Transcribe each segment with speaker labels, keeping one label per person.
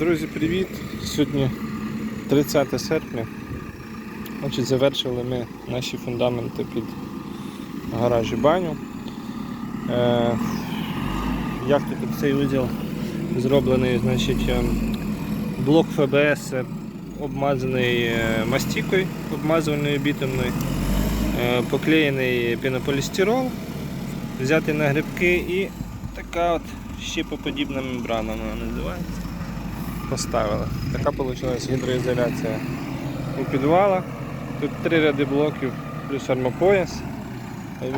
Speaker 1: Друзі, привіт! Сьогодні 30 серпня. Значить, завершили ми наші фундаменти під гараж і баню. Е, як тут цей відділ зроблений, значить, е, блок ФБС обмазаний е, мастікою, обмазувальною бітумною, е, поклеєний пінополістирол, взятий на грибки і така от щепоподібна мембрана вона називається поставили. Така вийшла гідроізоляція у підвалах. Тут три ряди блоків плюс армопояс.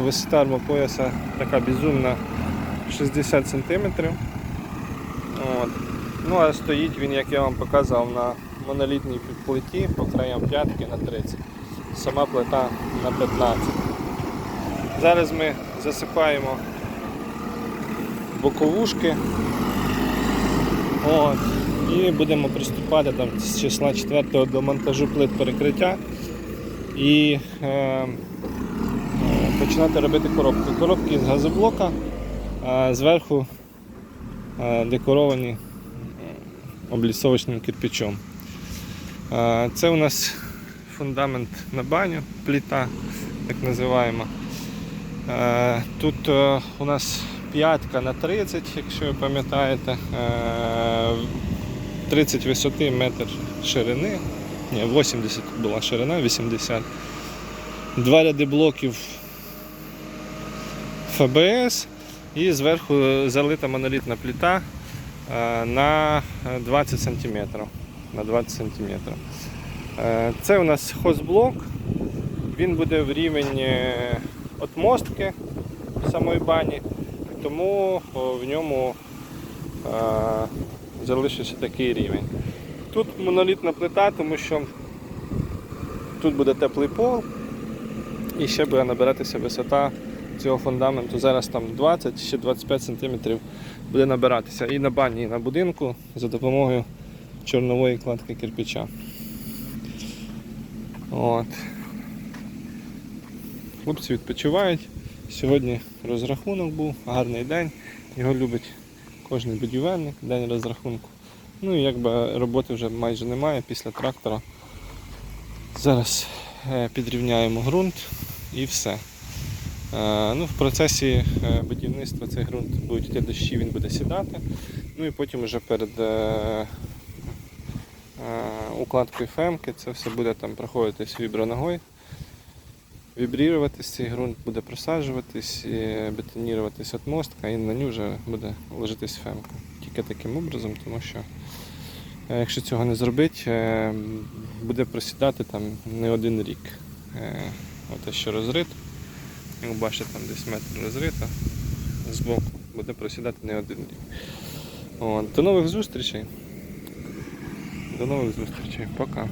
Speaker 1: Висота армопояса така безумна 60 см. От. Ну а стоїть він, як я вам показував, на монолітній плиті по краям п'ятки на 30. Сама плита на 15. Зараз ми засипаємо боковушки. От. І будемо приступати там, з числа 4 до монтажу плит перекриття і е, е, починати робити коробки. Коробки з газоблока, а зверху е, декоровані е, облісовочним кирпичом. Е, це у нас фундамент на баню, пліта, так називаємо. Е, Тут е, у нас п'ятка на 30, якщо ви пам'ятаєте. Е, 30 висоти, метр ширини. Ні, 80 була ширина, 80. Два ряди блоків ФБС і зверху залита монолітна плита е, на 20 см. На 20 см. Е, Це у нас хозблок. Він буде в рівень е, отмостки самої бані, тому в ньому залишився такий рівень. Тут монолітна плита, тому що тут буде теплий пол і ще буде набиратися висота цього фундаменту. Зараз там 20 ще 25 см буде набиратися і на бані, і на будинку за допомогою чорнової кладки кирпича. От. Хлопці відпочивають. Сьогодні розрахунок був, гарний день. Його любить кожен будівельник, день розрахунку. Ну і якби роботи вже майже немає після трактора. Зараз е, підрівняємо ґрунт і все. Е, Ну, в процесі е, будівництва цей ґрунт будуть йти дощі, він буде сідати. Ну і потім вже перед укладкою фемки це все буде там проходитись віброногою. Вібріруватись цей ґрунт буде просаджуватись, і бетоніруватись отмостка і на ню вже буде ложитись фемка. Тільки таким образом, тому що е, якщо цього не зробити, е, буде просідати там не один рік. Е, От що розрито. Як бачите, там десь метр розрито збоку, буде просідати не один рік. От. До нових зустрічей. До нових зустрічей. Пока.